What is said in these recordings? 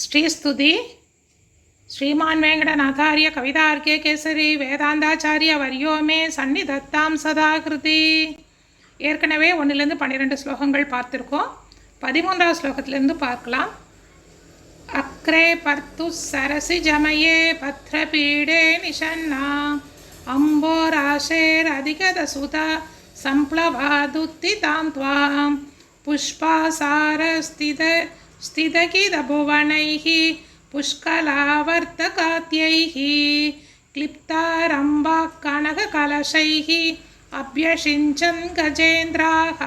ஸ்ரீஸ்துதி. ஸ்ரீமான் வேங்கடன் ஆதாரிய கவிதா கவிதார்கே கேசரி வேதாந்தாச்சாரிய வரியோமே சன்னிதத்தாம் சதாகிருதி. ஏற்கனவே ஒன்றுலேருந்து பன்னிரெண்டு ஸ்லோகங்கள் பார்த்துருக்கோம். பதிமூன்றாவது ஸ்லோகத்திலேருந்து பார்க்கலாம். அக்ரே பர்த்து சரசி ஜமயே பத்ரபீடே நிஷன்னா. அம்போராசேர் அதிகதசுதா சம்ப்ளவாதுத்தி தாம் துவாம். புஷ்பாசாரஸ்தித स्थितकिदभुवनैः पुष्कलावर्तकात्यैः क्लिप्तारम्बाः कनककलशैः அபியஷிஞ்சன் கஜேந்திராக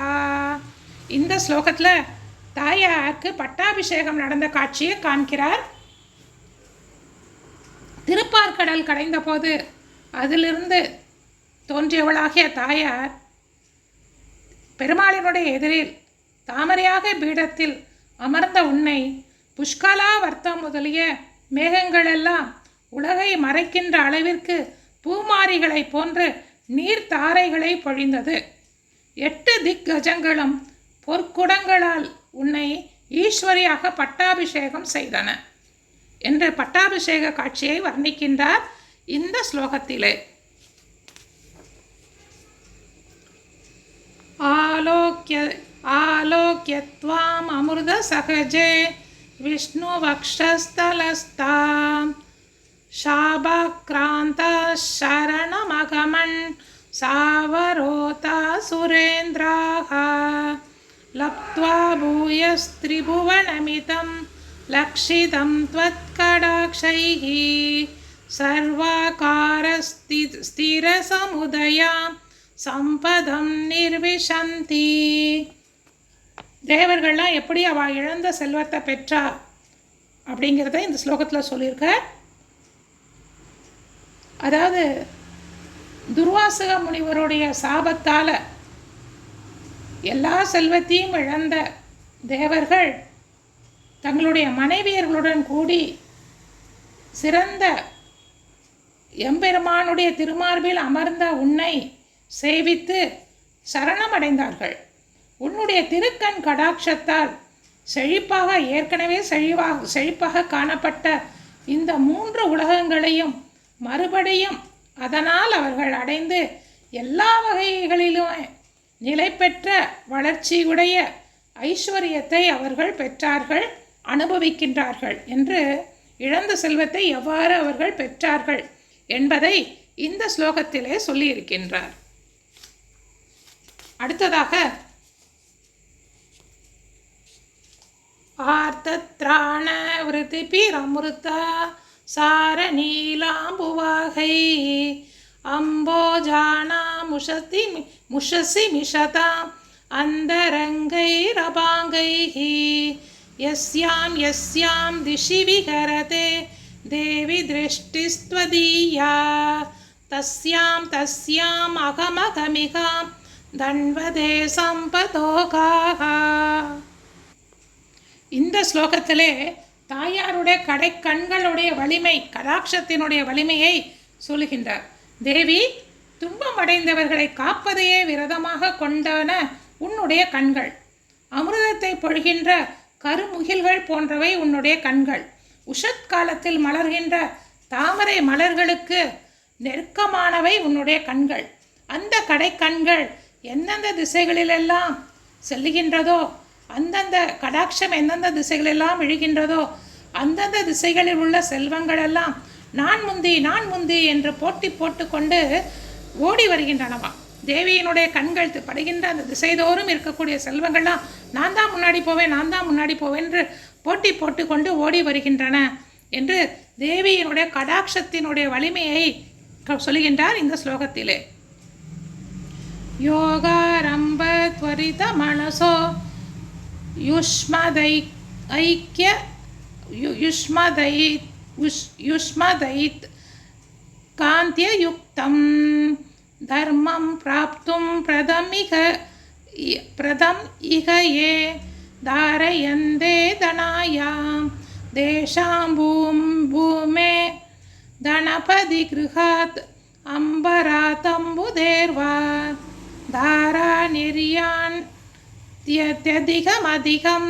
இந்த ஸ்லோகத்தில் தாயாருக்கு பட்டாபிஷேகம் நடந்த காட்சியை காண்கிறார் திருப்பார்கடல் கடைந்த போது அதிலிருந்து தோன்றியவளாகிய தாயார் பெருமாளினுடைய எதிரில் தாமரையாக பீடத்தில் அமர்ந்த உன்னை புஷ்கலா வர்த்தம் முதலிய மேகங்களெல்லாம் உலகை மறைக்கின்ற அளவிற்கு பூமாரிகளைப் போன்று நீர் தாரைகளை பொழிந்தது. எட்டு திக் கஜங்களும் பொற்குடங்களால் உன்னை ஈஸ்வரியாக பட்டாபிஷேகம் செய்தன என்று பட்டாபிஷேக காட்சியை வர்ணிக்கின்றார் இந்த ஸ்லோகத்திலே. ஆலோக்கிய आलोक्यत्वामृतसहजे विष्णुवक्षस्थलस्तां शाभाक्रान्ताशरणमगमन् सावरोता सुरेन्द्राः लब्ध्वा भूयस्त्रिभुवनमितं लक्षितं त्वत्कडाक्षैः सर्वाकारस्ति स्थिरसमुदयां सम्पदं निर्विशन्ति தேவர்கள்லாம் எப்படி அவள் இழந்த செல்வத்தை பெற்றா? அப்படிங்கிறத இந்த ஸ்லோகத்தில் சொல்லியிருக்க. அதாவது துர்வாசக முனிவருடைய சாபத்தால் எல்லா செல்வத்தையும் இழந்த தேவர்கள் தங்களுடைய மனைவியர்களுடன் கூடி சிறந்த எம்பெருமானுடைய திருமார்பில் அமர்ந்த உன்னை சேவித்து சரணமடைந்தார்கள். உன்னுடைய திருக்கண் கடாட்சத்தால் செழிப்பாக ஏற்கனவே செழிவாக செழிப்பாக காணப்பட்ட இந்த மூன்று உலகங்களையும் மறுபடியும் அதனால் அவர்கள் அடைந்து எல்லா வகைகளிலும் நிலை பெற்ற வளர்ச்சியுடைய ஐஸ்வர்யத்தை அவர்கள் பெற்றார்கள் அனுபவிக்கின்றார்கள் என்று இழந்த செல்வத்தை எவ்வாறு அவர்கள் பெற்றார்கள் என்பதை இந்த ஸ்லோகத்திலே சொல்லியிருக்கின்றார். அடுத்ததாக आर्तत्राणवृत्तिपिरमृता सारनीलाम्बुवाहै अम्बोजानामुषति मुषसि मिषताम् अन्धरङ्गैरवाङ्गैः यस्यां यस्यां दिशि विहरते देवि दृष्टिस्त्वदीया। तस्यां तस्यामघमगमिकां दण्वदेशम्पदोघा ஸ்லோகத்திலே தாயாருடைய கடை கண்களுடைய வலிமை கடாட்சத்தினுடைய வலிமையை சொல்லுகின்றார். தேவி துன்பம் அடைந்தவர்களை காப்பதையே விரதமாக கொண்டன உன்னுடைய கண்கள். அமிர்தத்தை பொழிகின்ற கருமுகில்கள் போன்றவை உன்னுடைய கண்கள். உஷத் காலத்தில் மலர்கின்ற தாமரை மலர்களுக்கு நெருக்கமானவை உன்னுடைய கண்கள். அந்த கடை கண்கள் எந்தெந்த திசைகளிலெல்லாம் செல்லுகின்றதோ அந்தந்த கடாட்சம் எந்தெந்த திசைகளெல்லாம் விழுகின்றதோ அந்தந்த திசைகளில் உள்ள செல்வங்களெல்லாம் நான் முந்தி நான் முந்தி என்று போட்டி போட்டுக்கொண்டு ஓடி வருகின்றனவா? தேவியினுடைய கண்கள் படுகின்ற அந்த திசைதோறும் இருக்கக்கூடிய செல்வங்கள்லாம் நான் தான் முன்னாடி போவேன் நான் தான் முன்னாடி போவேன் என்று போட்டி போட்டுக்கொண்டு ஓடி வருகின்றன என்று தேவியினுடைய கடாட்சத்தினுடைய வலிமையை சொல்கின்றார் இந்த ஸ்லோகத்திலே. யோகாரம்ப துவரித மனசோ युष्मादयि ऐक्य यु युष्मादयित् युष्मादयित् कान्त्ययुक्तं धर्मं प्राप्तुं प्रदमिह प्रदम् इह ये धारयन्ते धनायां। तेषां भूं भूमे। गणपतिगृहात् अम्बरातम्बुधेर्वा। धारा निर्यान् त्यत्यधिकमधिकं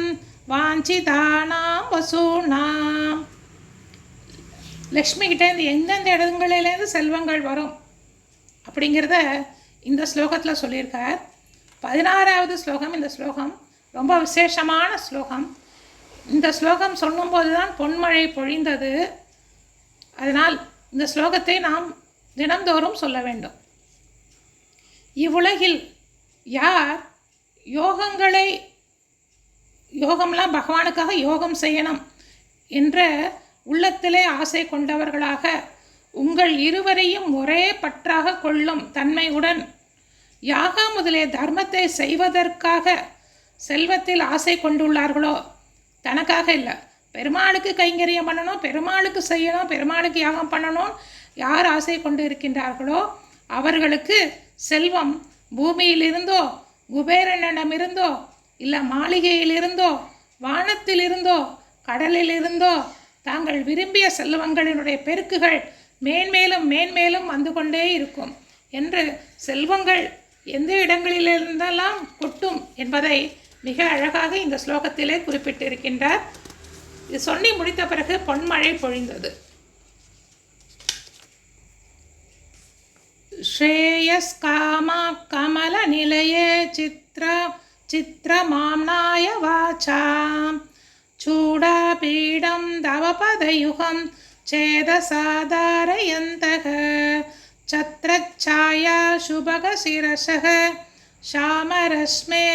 வாஞ்சிதானாம் வசூனாம் லக்ஷ்மி கிட்ட இருந்து எந்தெந்த இடங்களிலேருந்து செல்வங்கள் வரும் அப்படிங்கிறத இந்த ஸ்லோகத்தில் சொல்லியிருக்கார் பதினாறாவது ஸ்லோகம் இந்த ஸ்லோகம் ரொம்ப விசேஷமான ஸ்லோகம் இந்த ஸ்லோகம் சொல்லும்போது தான் பொன்மழை பொழிந்தது அதனால் இந்த ஸ்லோகத்தை நாம் தினந்தோறும் சொல்ல வேண்டும் இவ்வுலகில் யார் யோகங்களை யோகம்லாம் பகவானுக்காக யோகம் செய்யணும் என்ற உள்ளத்திலே ஆசை கொண்டவர்களாக உங்கள் இருவரையும் ஒரே பற்றாக கொள்ளும் தன்மையுடன் யாகா முதலே தர்மத்தை செய்வதற்காக செல்வத்தில் ஆசை கொண்டுள்ளார்களோ? தனக்காக இல்லை. பெருமாளுக்கு கைங்கரியம் பண்ணணும் பெருமாளுக்கு செய்யணும் பெருமாளுக்கு யாகம் பண்ணணும் யார் ஆசை கொண்டு இருக்கின்றார்களோ அவர்களுக்கு செல்வம் பூமியிலிருந்தோ குபேரனிடமிருந்தோ இல்லை மாளிகையிலிருந்தோ வானத்திலிருந்தோ கடலிலிருந்தோ தாங்கள் விரும்பிய செல்வங்களினுடைய பெருக்குகள் மேன்மேலும் மேன்மேலும் வந்து கொண்டே இருக்கும் என்று செல்வங்கள் எந்த இடங்களிலிருந்தெல்லாம் கொட்டும் என்பதை மிக அழகாக இந்த ஸ்லோகத்திலே குறிப்பிட்டிருக்கின்றார். இது சொல்லி முடித்த பிறகு பொன்மழை பொழிந்தது. श्रेयस्कामा कमलनिलये चित्र चित्रमाम्नाय वाचां चूडापीडं दवपदयुगं चेदसाधारयन्तः छत्रच्छाया शुभगशिरसः श्यामरश्मेरपार्श्वाः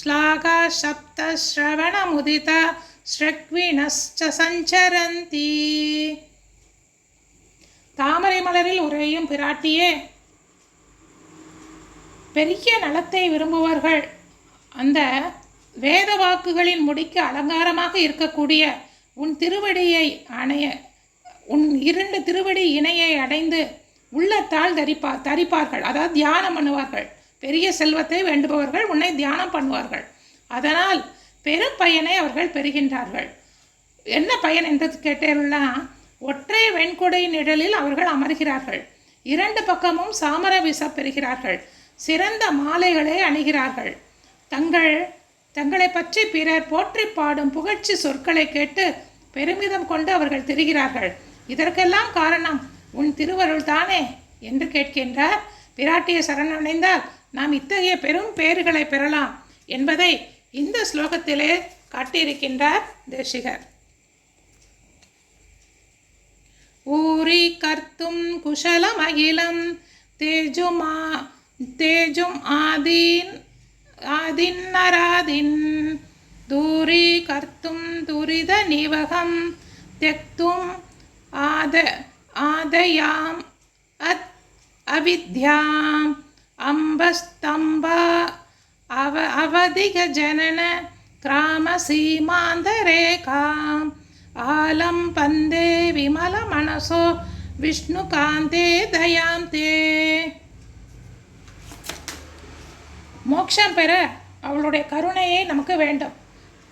श्लाघा सप्तश्रवणमुदिता स्रग्विणश्च सञ्चरन्ति தாமரை மலரில் உறையும் பிராட்டியே. பெரிய நலத்தை விரும்புவார்கள். அந்த வேத வாக்குகளின் முடிக்கு அலங்காரமாக இருக்கக்கூடிய உன் திருவடியை அணைய உன் இரண்டு திருவடி இணையை அடைந்து உள்ளத்தால் தரிப்பா தரிப்பார்கள். அதாவது தியானம் பண்ணுவார்கள். பெரிய செல்வத்தை வேண்டுபவர்கள் உன்னை தியானம் பண்ணுவார்கள். அதனால் பெரும் பயனை அவர்கள் பெறுகின்றார்கள். என்ன பயன் என்று கேட்டேன்னா ஒற்றை வெண்கொடை நிழலில் அவர்கள் அமர்கிறார்கள். இரண்டு பக்கமும் சாமர விச பெறுகிறார்கள். சிறந்த மாலைகளை அணிகிறார்கள். தங்கள் தங்களை பற்றி பிறர் போற்றி பாடும் புகழ்ச்சி சொற்களை கேட்டு பெருமிதம் கொண்டு அவர்கள் திரிகிறார்கள். இதற்கெல்லாம் காரணம் உன் திருவருள் தானே என்று கேட்கின்றார். பிராட்டிய சரணடைந்தால் நாம் இத்தகைய பெரும் பேறுகளை பெறலாம் என்பதை இந்த ஸ்லோகத்திலே காட்டியிருக்கின்றார் தேசிகர். ഊരീകർത്തും കുശലമഖിലം തേജുമാ തേജും ആദീൻ ആദിന്നരാദിൻ ദൂരീകർത്തും ദുരിതനിവഹം തെക്തും ആദ ആദയാം അത് അവിദ്യാം അംബസ്തംബ അവ അവധികജനന ക്രാമസീമാന്തരേഖാം आलं पन्दे विमलमनसो विष्णुकान्ते दयां ते மோட்சம் பெற அவளுடைய கருணையை நமக்கு வேண்டும்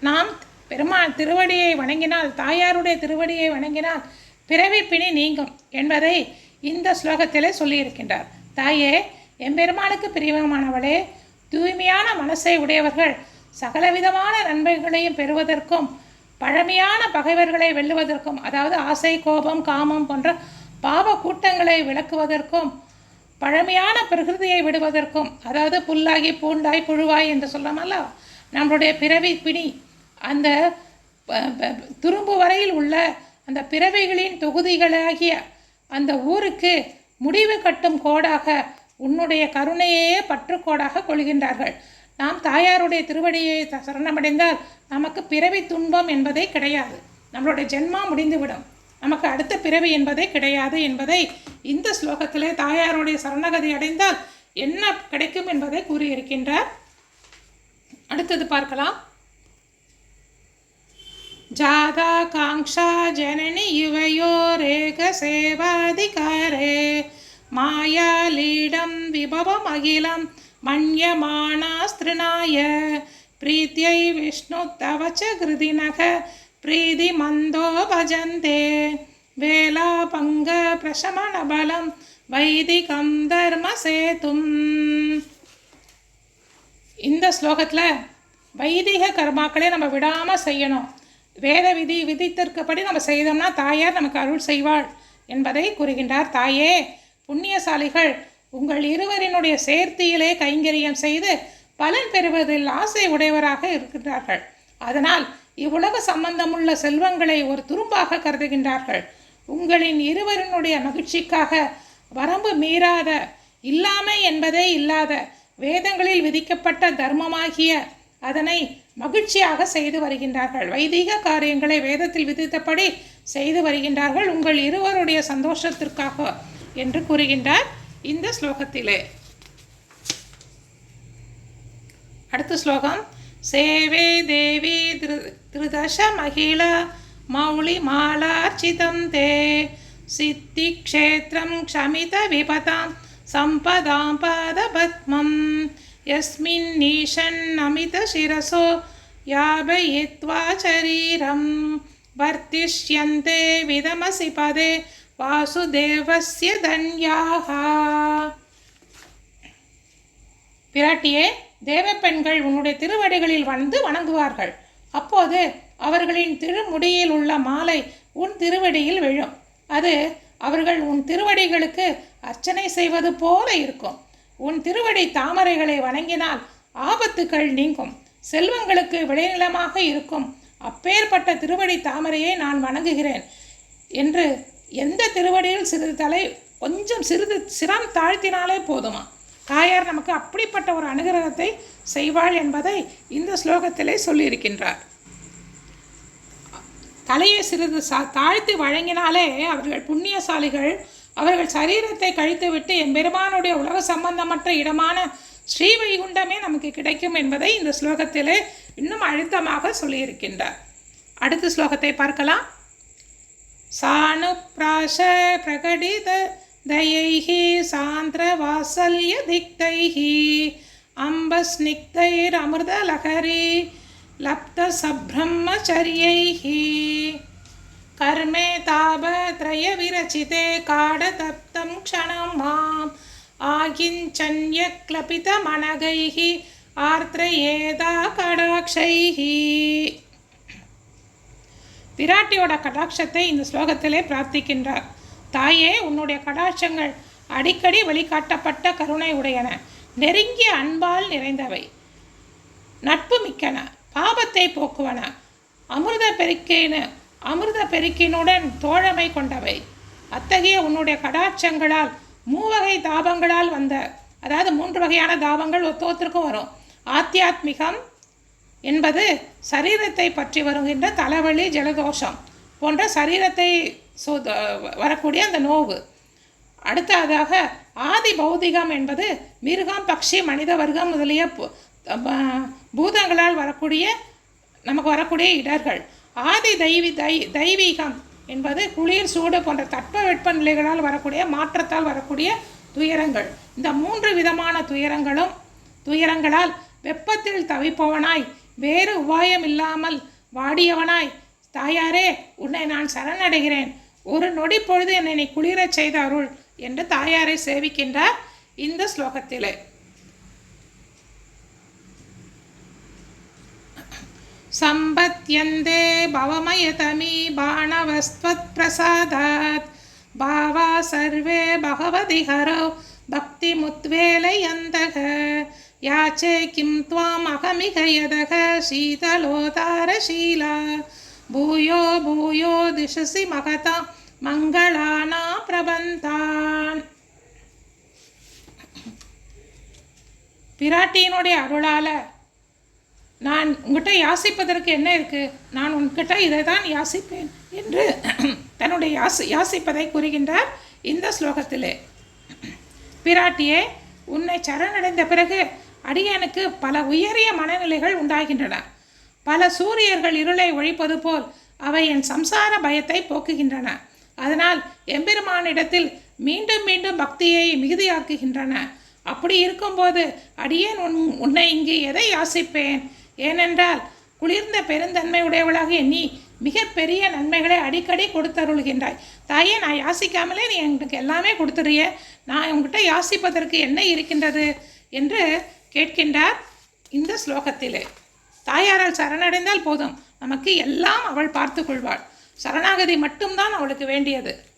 நாம் பெருமாள் திருவடியை வணங்கினால் தாயாருடைய திருவடியை வணங்கினால் பிறவி பிணி நீங்கும் என்பதை இந்த ஸ்லோகத்திலே சொல்லியிருக்கின்றார் தாயே எம்பெருமானுக்கு பிரியமானவளே தூய்மையான மனசை உடையவர்கள் சகலவிதமான நன்மைகளையும் பெறுவதற்கும் பழமையான பகைவர்களை வெல்லுவதற்கும் அதாவது ஆசை கோபம் காமம் போன்ற பாவ கூட்டங்களை விளக்குவதற்கும் பழமையான பிரகிருதியை விடுவதற்கும் அதாவது புல்லாகி பூண்டாய் புழுவாய் என்று சொல்லாமல்ல நம்மளுடைய பிறவி பிணி அந்த துரும்பு வரையில் உள்ள அந்த பிறவைகளின் தொகுதிகளாகிய அந்த ஊருக்கு முடிவு கட்டும் கோடாக உன்னுடைய கருணையே பற்றுக்கோடாக கொள்கின்றார்கள். நாம் தாயாருடைய திருவடியை சரணமடைந்தால் நமக்கு பிறவி துன்பம் என்பதே கிடையாது. நம்மளுடைய ஜென்மா முடிந்துவிடும். நமக்கு அடுத்த பிறவி என்பதே கிடையாது என்பதை இந்த ஸ்லோகத்திலே தாயாருடைய சரணகதி அடைந்தால் என்ன கிடைக்கும் என்பதை கூறியிருக்கின்றார். அடுத்தது பார்க்கலாம். ஜாதா காங்ஷா ஜனனி இவையோரேக சேவாதிகாரே. மாயாலீடம் விபவம் அகிலம். मन्यमाणास्तृणाय प्रीत्यै विष्णु तव च कृतिनख प्रीतिमन्दो भजन्ते वेलापङ्गप्रशमनबलं वैदिकं धर्मसेतुम् இந்த ஸ்லோகத்தில் வைதிக கர்மாக்களை நம்ம விடாமல் செய்யணும் வேத விதி விதித்திருக்கப்படி நம்ம செய்தோம்னா தாயார் நமக்கு அருள் செய்வாள் என்பதை கூறுகின்றார் தாயே புண்ணியசாலிகள் உங்கள் இருவரினுடைய சேர்த்தியிலே கைங்கரியம் செய்து பலன் பெறுவதில் ஆசை உடையவராக இருக்கின்றார்கள். அதனால் இவ்வுலக சம்பந்தமுள்ள செல்வங்களை ஒரு துரும்பாக கருதுகின்றார்கள். உங்களின் இருவரினுடைய மகிழ்ச்சிக்காக வரம்பு மீறாத இல்லாமை என்பதே இல்லாத வேதங்களில் விதிக்கப்பட்ட தர்மமாகிய அதனை மகிழ்ச்சியாக செய்து வருகின்றார்கள். வைதிக காரியங்களை வேதத்தில் விதித்தபடி செய்து வருகின்றார்கள். உங்கள் இருவருடைய சந்தோஷத்திற்காக என்று கூறுகின்றார். இந்த ஸ்லோகத்திலே. அடுத்த ஸ்லோகம் சேவே தேவி திரு திருதச மகிழ மௌளி மாலார்ச்சிதம் தே. சித்தி க்ஷேத்திரம் க்ஷமித விபதாம் சம்பதாம் பாதபத்மம். யஸ்மின் நீஷன் அமித சிரசோ யாபயித்வா சரீரம் வர்த்திஷ்யந்தே விதமசி பதே வாசுதேவசிய தன்யாக பிராட்டியே தேவப்பெண்கள் உன்னுடைய திருவடிகளில் வந்து வணங்குவார்கள். அப்போது அவர்களின் திருமுடியில் உள்ள மாலை உன் திருவடியில் விழும். அது அவர்கள் உன் திருவடிகளுக்கு அர்ச்சனை செய்வது போல இருக்கும். உன் திருவடி தாமரைகளை வணங்கினால் ஆபத்துக்கள் நீங்கும். செல்வங்களுக்கு விளைநிலமாக இருக்கும். அப்பேற்பட்ட திருவடி தாமரையை நான் வணங்குகிறேன் என்று எந்த திருவடியில் சிறிது தலை கொஞ்சம் சிறிது சிரம் தாழ்த்தினாலே போதுமா? தாயார் நமக்கு அப்படிப்பட்ட ஒரு அனுகிரகத்தை செய்வாள் என்பதை இந்த ஸ்லோகத்திலே சொல்லியிருக்கின்றார். தலையை சிறிது சா தாழ்த்தி வழங்கினாலே அவர்கள் புண்ணியசாலிகள் அவர்கள் சரீரத்தை கழித்துவிட்டு எம்பெருமானுடைய உலக சம்பந்தமற்ற இடமான ஸ்ரீவைகுண்டமே நமக்கு கிடைக்கும் என்பதை இந்த ஸ்லோகத்திலே இன்னும் அழுத்தமாக சொல்லியிருக்கின்றார். அடுத்த ஸ்லோகத்தை பார்க்கலாம். सानुप्राश प्रकटित दयैः सान्द्रवात्सल्यदिक्तैः अम्बस्निग्धैरमृतलहरी लप्तसब्रह्मचर्यैः कर्मे तापत्रयविरचिते काडतप्तं क्षणं माम् आकिञ्चन्यक्लपितमनगैः आर्द्रयेदा कडाक्षैः பிராட்டியோட கடாட்சத்தை இந்த ஸ்லோகத்திலே பிரார்த்திக்கின்றார். தாயே உன்னுடைய கடாட்சங்கள் அடிக்கடி வழிகாட்டப்பட்ட கருணை உடையன நெருங்கிய அன்பால் நிறைந்தவை. நட்பு மிக்கன. பாபத்தை போக்குவன. அமிர்த பெருக்கின அமிர்த பெருக்கினுடன் தோழமை கொண்டவை. அத்தகைய உன்னுடைய கடாட்சங்களால் மூவகை தாபங்களால் வந்த அதாவது மூன்று வகையான தாபங்கள் ஒத்தொத்திற்கும் வரும். ஆத்தியாத்மிகம் என்பது சரீரத்தை பற்றி வருகின்ற தலைவலி ஜலதோஷம் போன்ற சரீரத்தை சோ வரக்கூடிய அந்த நோவு. அடுத்ததாக ஆதி பௌதிகம் என்பது மிருகம் பக்ஷி மனித வர்க்கம் முதலிய பு- ப- பூதங்களால் வரக்கூடிய நமக்கு வரக்கூடிய இடர்கள். ஆதி தெய்வி தை தெய்வீகம் என்பது குளிர் சூடு போன்ற தட்ப நிலைகளால் வரக்கூடிய மாற்றத்தால் வரக்கூடிய துயரங்கள். இந்த மூன்று விதமான துயரங்களும் துயரங்களால் வெப்பத்தில் தவிப்பவனாய் வேறு உபாயம் இல்லாமல் வாடியவனாய் தாயாரே உன்னை நான் சரணடைகிறேன் ஒரு நொடி பொழுது என்னை நீ குளிரச் செய்த அருள் என்று தாயாரை சேவிக்கின்றார் இந்த ஸ்லோகத்திலே सम्पत्यन्ते भवमयतमी बाणवस्त्वत्प्रसादात् भावा सर्वे भगवति हरौ भक्तिमुद्वेलयन्तः யாச்சே கிம் துவாம் அகமிகயதக சீதலோதாரசீலா பூயோ பூயோ திசசி மகதா மங்களானா பிரபந்தான். பிராட்டியினுடைய அருளால் நான் உங்ககிட்ட யாசிப்பதற்கு என்ன இருக்குது நான் உன்கிட்ட இதை தான் யாசிப்பேன் என்று தன்னுடைய யாசி யாசிப்பதை கூறுகின்றார் இந்த ஸ்லோகத்திலே. பிராட்டியே உன்னை சரணடைந்த பிறகு அடியனுக்கு பல உயரிய மனநிலைகள் உண்டாகின்றன. பல சூரியர்கள் இருளை ஒழிப்பது போல் அவை என் சம்சார பயத்தை போக்குகின்றன. அதனால் எம்பெருமானிடத்தில் மீண்டும் மீண்டும் பக்தியை மிகுதியாக்குகின்றன. அப்படி இருக்கும்போது அடியேன் உன் உன்னை இங்கு எதை யாசிப்பேன்? ஏனென்றால் குளிர்ந்த பெருந்தன்மை உடையவளாக எண்ணி மிகப்பெரிய நன்மைகளை அடிக்கடி கொடுத்தருள்கின்றாய். தாயே நான் யாசிக்காமலே நீ எங்களுக்கு எல்லாமே கொடுத்துறிய. நான் உங்ககிட்ட யாசிப்பதற்கு என்ன இருக்கின்றது? என்று கேட்கின்றார் இந்த ஸ்லோகத்திலே. தாயாரால் சரணடைந்தால் போதும். நமக்கு எல்லாம் அவள் பார்த்து கொள்வாள். சரணாகதி மட்டும்தான் அவளுக்கு வேண்டியது.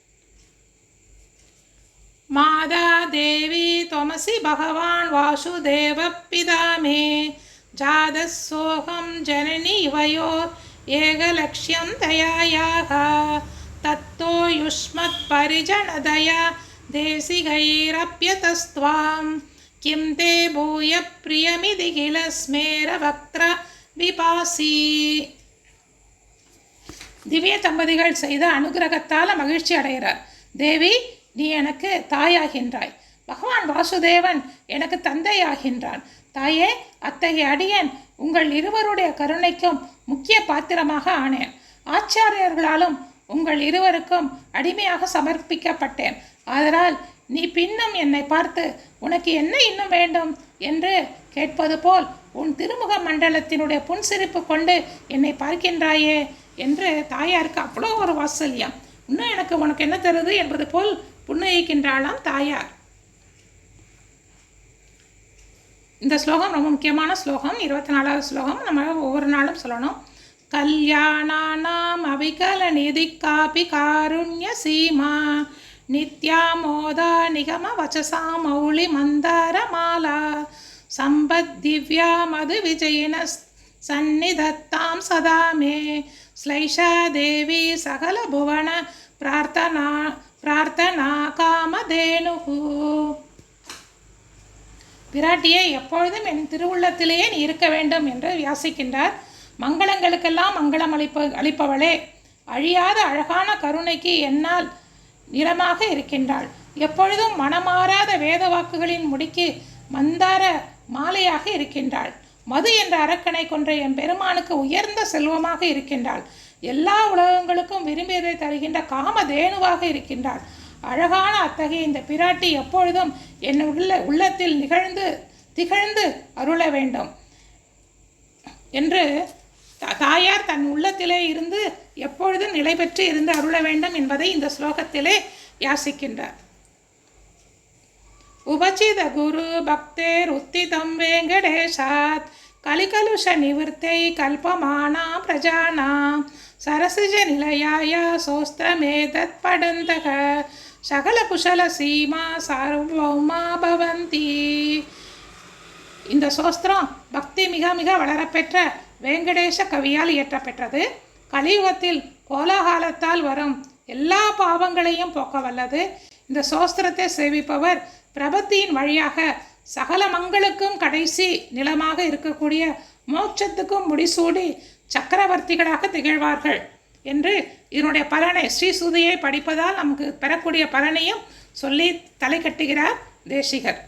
மாதா தேவி தொமசி பகவான் வாசுதேவ பிதாமே. ஜாதசோகம் ஜனனி இவையோ ஏகலட்சியம் தயாயாக. தத்தோ யுஷ்மத் பரிஜனதயா. தேசிகைரப்பியதஸ்துவாம் किं ते भूय प्रियमिति किल स्मेरवक्त्र विपासी திவ்ய தம்பதிகள் செய்த அனுகிரகத்தால் மகிழ்ச்சி அடைகிறார் தேவி நீ எனக்கு தாயாகின்றாய் பகவான் வாசுதேவன் எனக்கு தந்தையாகின்றான் தாயே அத்தகைய அடியேன் உங்கள் இருவருடைய கருணைக்கும் முக்கிய பாத்திரமாக ஆனேன் ஆச்சாரியர்களாலும் உங்கள் இருவருக்கும் அடிமையாக சமர்ப்பிக்கப்பட்டேன் ஆதலால் நீ பின்னும் என்னை பார்த்து உனக்கு என்ன இன்னும் வேண்டும்? என்று கேட்பது போல் உன் திருமுக மண்டலத்தினுடைய புன்சிரிப்பு கொண்டு என்னை பார்க்கின்றாயே என்று தாயாருக்கு அவ்வளோ ஒரு வாசல்யம் இன்னும் எனக்கு உனக்கு என்ன தருது என்பது போல் புன்னகிக்கின்றாளாம் தாயார். இந்த ஸ்லோகம் ரொம்ப முக்கியமான ஸ்லோகம். இருபத்தி நாலாவது ஸ்லோகம். நம்ம ஒவ்வொரு நாளும் சொல்லணும். கல்யாணானாம் அவிகல நிதி காபி காருண்ய சீமா நித்யாமோதா நிகம வச்சசா மௌளி மந்தார மாலா. சம்பத் திவ்யா மது விஜயின சந்நிதத்தாம் சதாமே ஸ்லைஷா தேவி சகல புவன பிரார்த்தனா பிரார்த்தனா காமதேனுகு பிராட்டியே எப்பொழுதும் என் திருவுள்ளத்திலேயே நீ இருக்க வேண்டும் என்று வியாசிக்கின்றார் மங்களங்களுக்கெல்லாம் மங்களம் அளிப்ப அளிப்பவளே. அழியாத அழகான கருணைக்கு என்னால் நிறமாக இருக்கின்றாள். எப்பொழுதும் மனமாறாத வேத வாக்குகளின் முடிக்கு மந்தார மாலையாக இருக்கின்றாள். மது என்ற அரக்கனை கொன்ற என் பெருமானுக்கு உயர்ந்த செல்வமாக இருக்கின்றாள். எல்லா உலகங்களுக்கும் விரும்பியதை தருகின்ற காமதேனுவாக இருக்கின்றாள். அழகான அத்தகைய இந்த பிராட்டி எப்பொழுதும் என் உள்ள உள்ளத்தில் நிகழ்ந்து திகழ்ந்து அருள வேண்டும். என்று தாயார் தன் உள்ளத்திலே இருந்து எப்பொழுதும் நிலை பெற்று இருந்து அருள வேண்டும் என்பதை இந்த ஸ்லோகத்திலே யாசிக்கின்றார். உபசித குரு பக்தேர் உத்திதம் வேங்கடேஷாத் கலிகலுஷ நிவர்த்தை கல்பமானா பிரஜானாம் சரசிஜ நிலையாய சோஸ்திரமேதத் படந்தக சகல குஷல சீமா சார்வௌமா பவந்தி. இந்த சோஸ்திரம் பக்தி மிக மிக வளரப்பெற்ற வேங்கடேச கவியால் இயற்றப்பெற்றது. கலியுகத்தில் கோலாகாலத்தால் வரும் எல்லா பாவங்களையும் போக்க வல்லது. இந்த சோஸ்திரத்தை சேவிப்பவர் பிரபத்தியின் வழியாக சகல மங்களுக்கும் கடைசி நிலமாக இருக்கக்கூடிய மோட்சத்துக்கும் முடிசூடி சக்கரவர்த்திகளாக திகழ்வார்கள் என்று இதனுடைய பலனை ஸ்ரீசுதியை படிப்பதால் நமக்கு பெறக்கூடிய பலனையும் சொல்லி தலை கட்டுகிறார் தேசிகர்.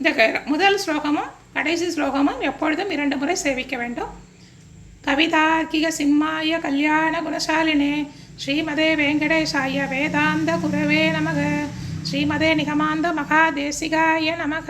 இந்த முதல் ஸ்லோகமும் கடைசி ஸ்லோகமும் எப்பொழுதும் இரண்டு முறை சேவிக்க வேண்டும். கவிதார்க்கிக சிம்மாய கல்யாண குணசாலினே ஸ்ரீமதே வெங்கடேசாய வேதாந்த குரவே நமக. ஸ்ரீமதே நிகமாந்த மகாதேசிகாய நமக.